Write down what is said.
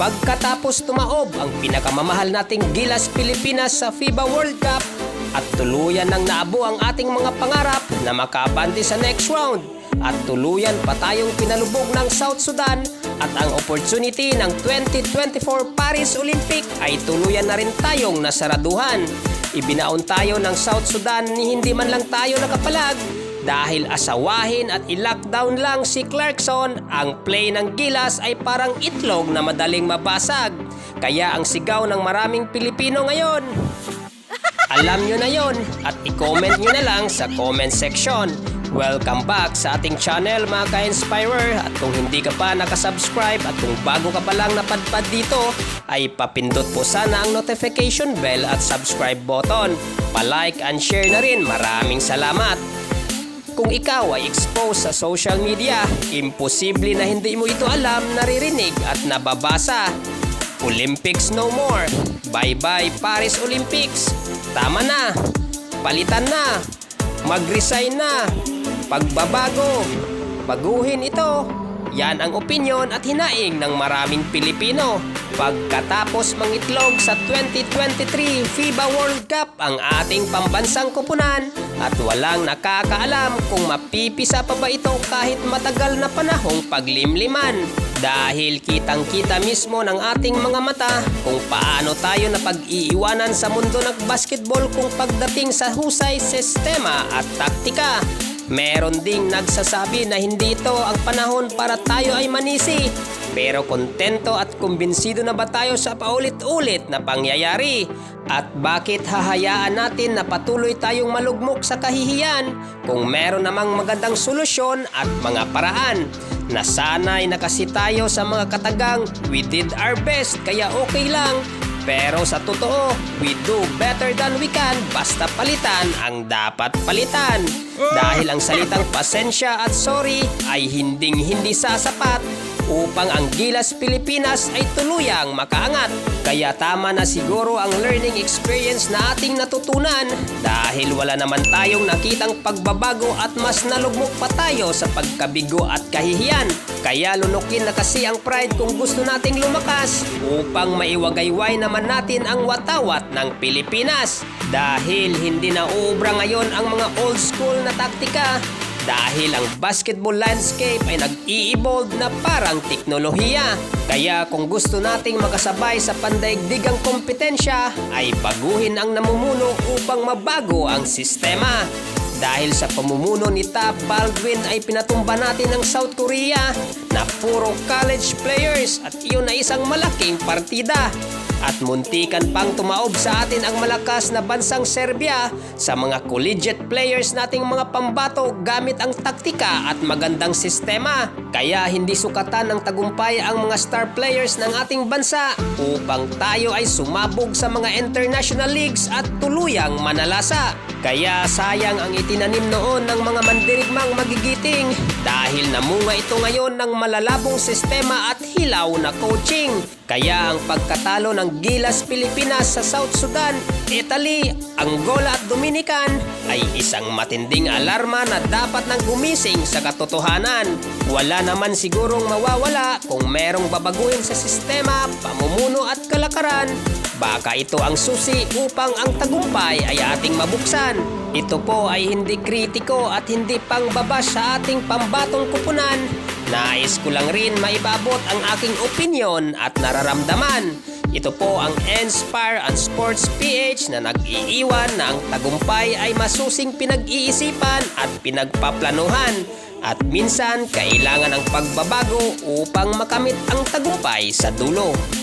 Pagkatapos tumaob ang pinakamamahal nating Gilas Pilipinas sa FIBA World Cup at tuluyan nang naabo ang ating mga pangarap na makabante sa next round at tuluyan pa tayong pinalubog ng South Sudan at ang opportunity ng 2024 Paris Olympic ay tuluyan na rin tayong nasaraduhan. Ibinaon tayo ng South Sudan ni hindi man lang tayo nakapalag dahil asawahin at i-lockdown lang si Clarkson, ang play ng Gilas ay parang itlog na madaling mabasag. Kaya ang sigaw ng maraming Pilipino ngayon, alam nyo na yon at i-comment nyo na lang sa comment section. Welcome back sa ating channel mga ka-inspirer at kung hindi ka pa nakasubscribe at kung bago ka pa lang napadpad dito ay papindot po sana ang notification bell at subscribe button. Pa-like and share na rin. Maraming salamat. Kung ikaw ay exposed sa social media, imposible na hindi mo ito alam, naririnig at nababasa. Olympics no more. Bye-bye Paris Olympics. Tama na. Palitan na. Mag-resign na. Pagbabago. Baguhin ito. Yan ang opinyon at hinaing ng maraming Pilipino. Pagkatapos mangitlog sa 2023 FIBA World Cup ang ating pambansang kupunan at walang nakakaalam kung mapipisa pa ba ito kahit matagal na panahong paglimliman. Dahil kitang-kita mismo ng ating mga mata kung paano tayo napag-iiwanan sa mundo ng basketball kung pagdating sa husay, sistema at taktika. Meron ding nagsasabi na hindi ito ang panahon para tayo ay manisi. Pero kontento at kumbinsido na ba tayo sa paulit-ulit na pangyayari? At bakit hahayaan natin na patuloy tayong malugmok sa kahihiyan kung meron namang magandang solusyon at mga paraan? Nasanay na kasi tayo sa mga katagang we did our best kaya okay lang pero sa totoo, we do better than we can basta palitan ang dapat palitan. Dahil ang salitang pasensya at sorry ay hinding hindi sasapat upang ang Gilas Pilipinas ay tuluyang makaangat. Kaya tama na siguro ang learning experience na ating natutunan dahil wala naman tayong nakitang pagbabago at mas nalugmok pa tayo sa pagkabigo at kahihiyan. Kaya lunukin na kasi ang pride kung gusto nating lumakas upang maiwagayway naman natin ang watawat ng Pilipinas. Dahil hindi na uubra ngayon ang mga old school na taktika dahil ang basketball landscape ay nag-i-evolve na parang teknolohiya. Kaya kung gusto nating makasabay sa pandaigdigang kompetensya, ay baguhin ang namumuno upang mabago ang sistema. Dahil sa pamumuno ni Top Baldwin ay pinatumba natin ang South Korea na puro college players at iyon ay isang malaking partida. At muntikan pang tumaob sa atin ang malakas na bansang Serbia sa mga collegiate players nating mga pambato gamit ang taktika at magandang sistema. Kaya hindi sukatan ng tagumpay ang mga star players ng ating bansa upang tayo ay sumabog sa mga international leagues at tuluyang manalasa. Kaya sayang ang itinanim noon ng mga mandirigmang magigiting dahil namunga ito ngayon ng malalabong sistema at hilaw na coaching. Kaya ang pagkatalo ng Gilas Pilipinas sa South Sudan, Italy, Angola at Dominican ay isang matinding alarma na dapat nang gumising sa katotohanan. Wala naman sigurong mawawala kung merong babaguhin sa sistema, pamumuno at kalakaran Baka ito ang susi upang ang tagumpay ay ating mabuksan. Ito po ay hindi kritiko at hindi pangbabas sa ating pambatong kupunan. Nais ko lang rin maibabot ang aking opinion at nararamdaman. Ito po ang Inspire and Sports PH na nag-iiwan na ang tagumpay ay masusing pinag-iisipan at pinagpaplanuhan. At minsan, kailangan ang pagbabago upang makamit ang tagumpay sa dulo.